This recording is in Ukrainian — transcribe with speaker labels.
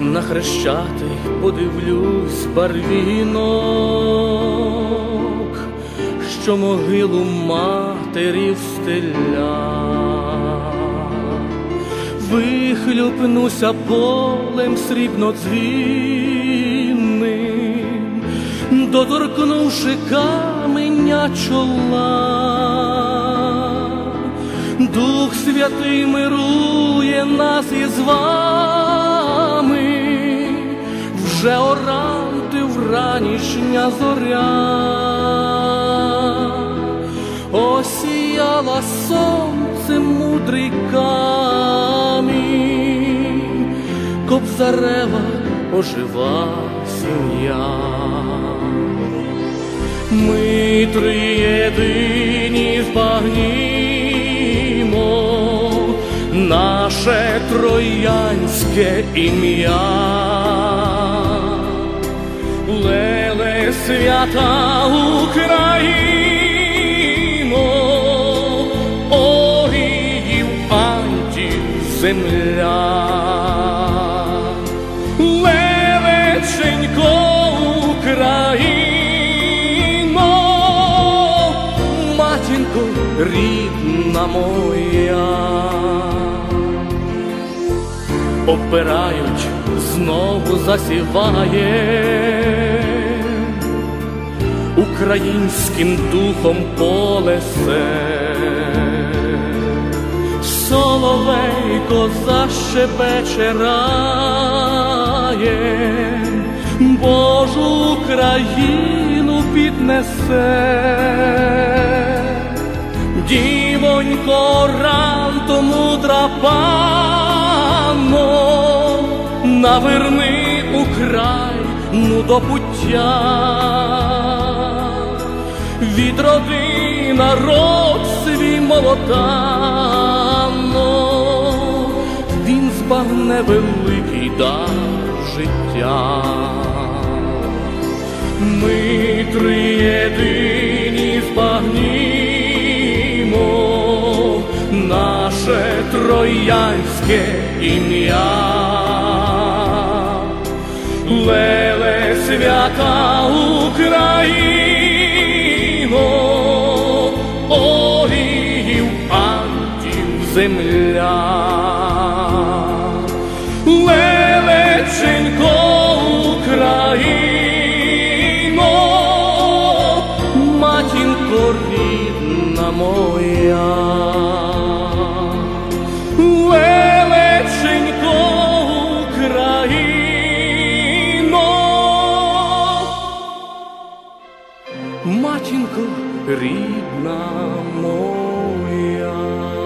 Speaker 1: на хрещатий подивлюсь барвінок, що могилу матері встиля. Вихлюпнуся полем срібнодзвінним, доторкнувши каменя чола. Дух Святий мирує нас із вами, вранішня зоря, осіяла сонцем мудрий камінь, кобзарева ожива сім'я. Ми триєдині збагнімо наше троянське ім'я. Леле свята Україно, оріїв антів земля. Лелеченько Україно, матінко рідна моя, опирають, знову засіває українським духом полесе. Соловейко защебече раєм, Божу Україну піднесе, дівонько ранто мудра панно, наверни Україну до пуття відроди народ свій молотано, він збагне великий дар життя. Ми триєдині збагнімо наше троянське ім'я. Леле свята Україно, рідна моя. Лелеченько Україно, матінко рідна моя.